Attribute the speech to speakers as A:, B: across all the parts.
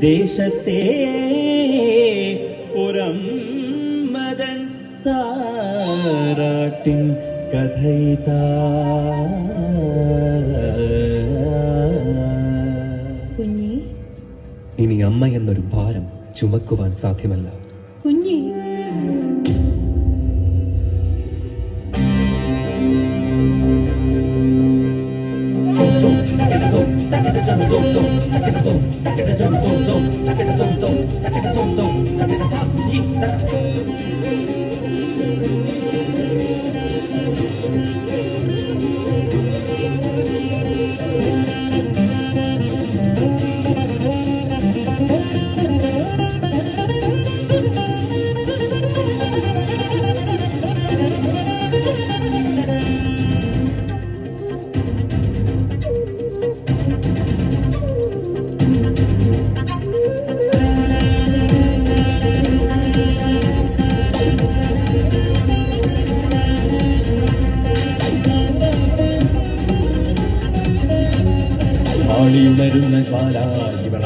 A: ദേശത്തെ പുറം മതൻ താരാട്ടിൻ കഥയിത.
B: കുഞ്ഞി.
C: ഇനി അമ്മ എന്നൊരു ഭാരം ചുമക്കുവാൻ സാധ്യമല്ല.
B: കുഞ്ഞി.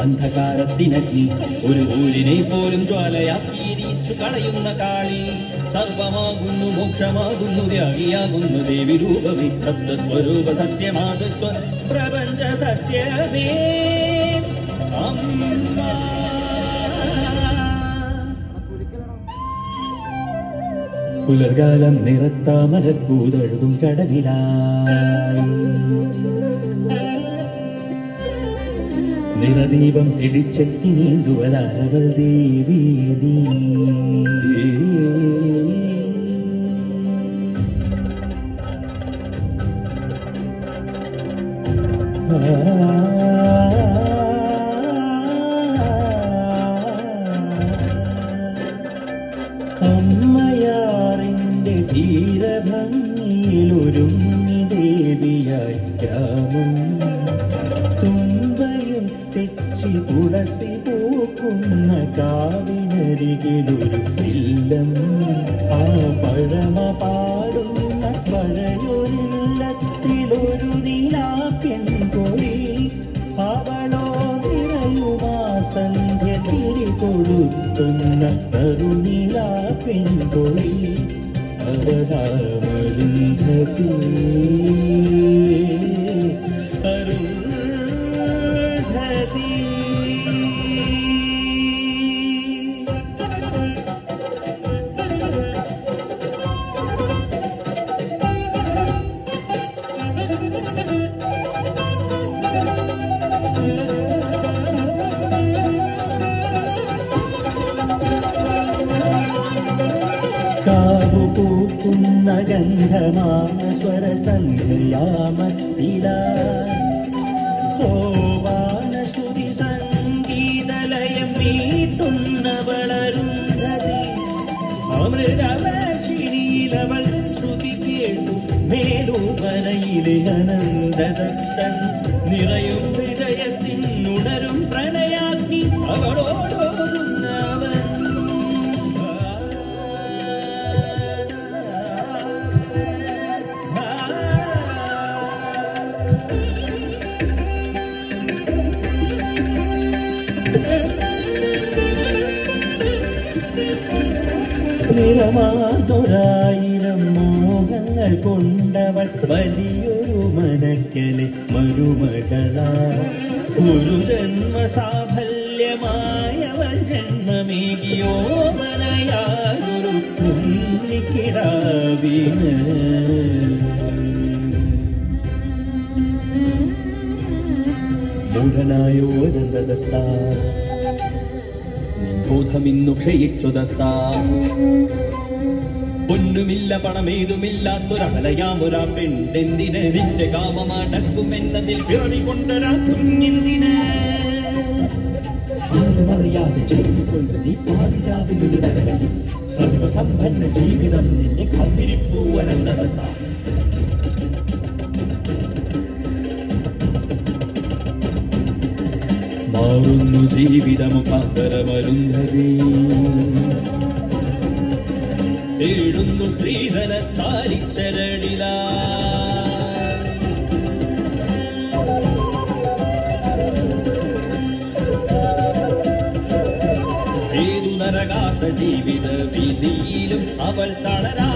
A: അന്ധകാരത്തിനഗ്നി ഒരു ഊരിനെ പോലും ജ്വാലയാക്കി എരിച്ചു കളയുന്ന കാളി സർവമാകുന്നു മോക്ഷമാകുന്നു ത്യാഗിയാകുന്നു ദേവി രൂപമേ തത്വസ്വരൂപ സത്യമാകത്വ പ്രപഞ്ച സത്യമേ. അമ്മ. പുലർകാലം നിറത്താമരപ്പൂതഴുകും കടവിലായി നിറദീപം തെളിച്ചെത്തി നീന്തുവതാരവൾ ദേവി നീ. കാവിനരികിലൊരു ഇല്ലം ആ പഴമ പാടുന്ന പഴയൊരില്ലത്തിലൊരു നീലാ പെൺകൊടി. അവളോ നിറയുമാ സന്ധ്യ തിരി കൊടുത്തുന്ന തരുണിലാ പെൺകൊടി. അവരാമരുന്ധതി അരുന്ധതി പൂക്കുന്ന ഗന്ധമാന സ്വരസന്ധ്യയാമത്തില. സോപാന ശ്രുതി സംഗീതലയം വീട്ടുന്ന വളരുന്നതി അമൃതവശിനിയിലവൾ ശ്രുതി കേട്ടു മേലൂപനയിലെ അനന്തദത്തൻ. നിറയും നിറമാർന്നൊരായിരം മോഹങ്ങൾ കൊണ്ടവൾ വലിയൊരു മനക്കലെ മരുമകളാ ഒരു ജന്മ സാഫല്യമായവൾ ജന്മമേകിയോ മനയായൊരു കുഞ്ഞിക്കിടാവിന് മൂഢനായോ ബോധമിന്നു ക്ഷയിച്ചു ദത്ത പൊന്നുമില്ല പണമേതുമില്ലാത്തൊരമലയാമൊരാ പെണ്ണെന്തിന് നിന്റെ കാമമടക്കുമെന്നതിൽ പിറവി കൊണ്ടൊരാ കുഞ്ഞെന്തിന്? ആരുമറിയാതെ ചെയ്തുകൊണ്ട് നീ പാതിരാവിലൊരു തലവലി. സർവസമ്പന്ന ജീവിതം നിന്നെ കത്തിരിപ്പൂവരണ്ടതെത്താം മാറുന്നു ജീവിതമുഖാന്തരമരുന്ധതീ തേടുന്നു ജീവിത വിധിയിലും അവൾ തളരാതെ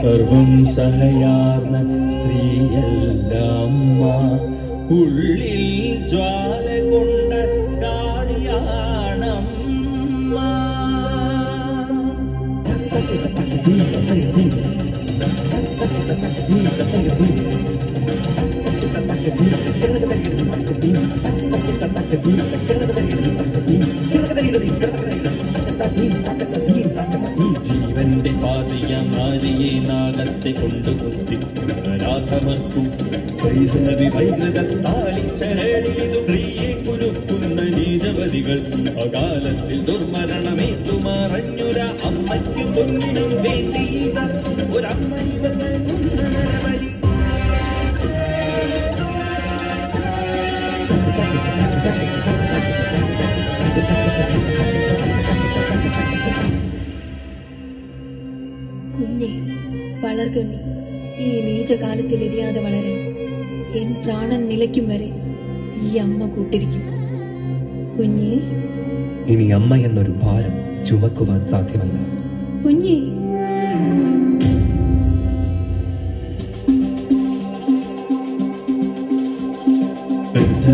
A: സർവം സഹയാർന്ന സ്ത്രീയല്ലമ്മ ഉള്ളിൽ ജ്വാല കൊണ്ട കാളിയാണമ്മ ജീവന്റെ കൊണ്ട് കുത്തിരാധമർക്കും വൈഷ്ണവി വൈകൃതത്താലി ചരടിലിതു സ്ത്രീയെ കുലുക്കുന്ന നീചപതികൾ അകാലത്തിൽ ദുർമരണമേറ്റുമാറഞ്ഞുര അമ്മയ്ക്ക് കുഞ്ഞിനും
B: വളർക ഈ നീചകാലത്തിൽ എരിയാതെ വളരാൻ. എൻ പ്രാണൻ നിലയ്ക്കും വരെ ഈ അമ്മ കൂട്ടിരിക്കും. കുഞ്ഞേ.
C: ഇനി അമ്മ എന്നൊരു ഭാരം ചുമക്കുവാൻ സാധ്യമല്ല.
B: കുഞ്ഞേ.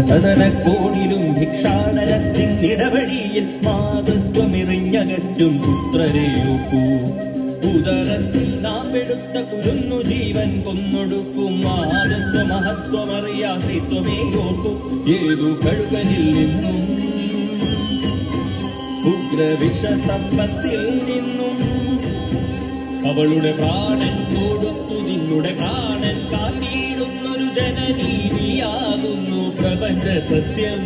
A: സദനക്കോണിലും ഭിക്ഷാടനത്തിൻ ഇടവഴിയിൽ മാതൃത്വമിറിഞ്ഞകറ്റും പുത്രരെയോക്കൂ ഉദരത്തിൽ നാം എടുത്ത കുരുന്നു ജീവൻ കൊന്നൊടുക്കും. മഹത്വം മഹത്വമറിയാസ്ത്വമേ ഓർക്കും. ഏതു കഴുകനിൽ നിന്നും ഉഗ്രവിഷസമ്പത്തിൽ നിന്നും അവളുടെ പ്രാണൻ കൊടുത്തു നിന്നുടെ പ്രാണൻ കാട്ടിയിടുന്നൊരു ജനനീതിയാകുന്നു പ്രപഞ്ച സത്യം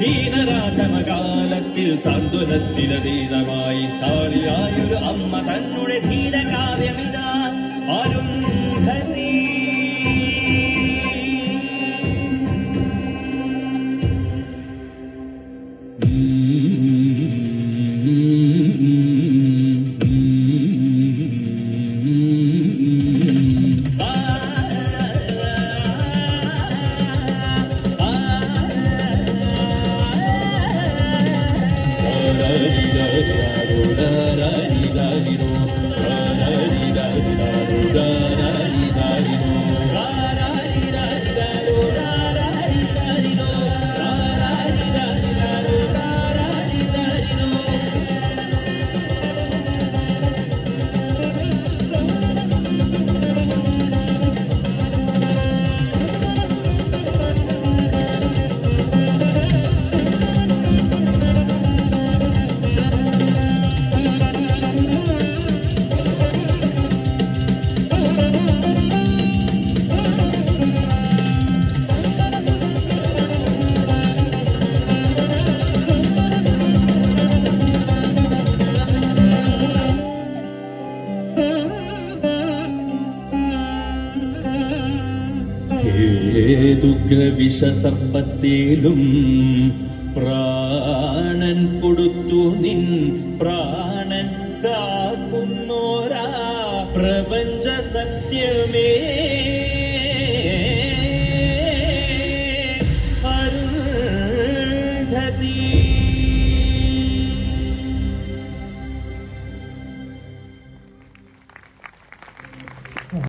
A: ഹീനരാധമകാലത്തിൽ സാന്ത്വനത്തിലതീതമായി താളിയായൊരു അമ്മ തന്നുടെ ധീരകാവ്യമിതാ. അരുന്ധതി ഏതുഗ്രവിഷസർപ്പത്തേലും പ്രാണൻ കൊടുത്തു നിൻ പ്രാണൻ കാക്കുന്നോരാ പ്രപഞ്ച സത്യമേ